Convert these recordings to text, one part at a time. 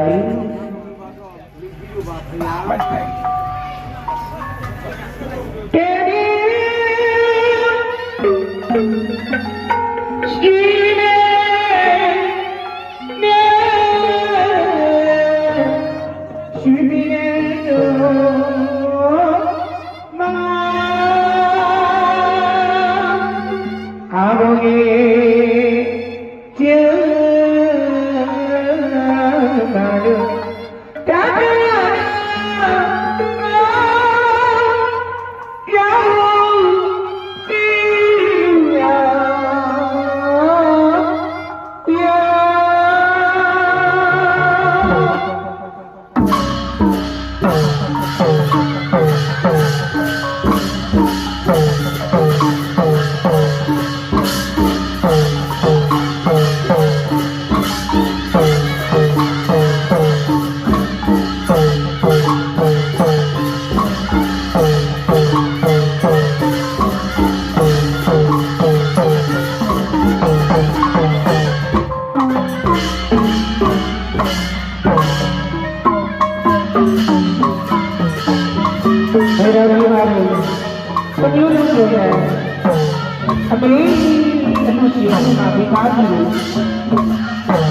မိုက် ဘယ်လိုလဲပါလဲဘယ်လိုလဲဆိုရင်အမေအမှုရှိအောင်မှာဒီကားကြီး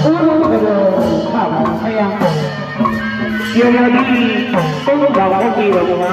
ကိုဦးဘယ်လိုခါပါဆရာဒီလိုဒီပုံကဘာလို့ကြည့်ရောကွာ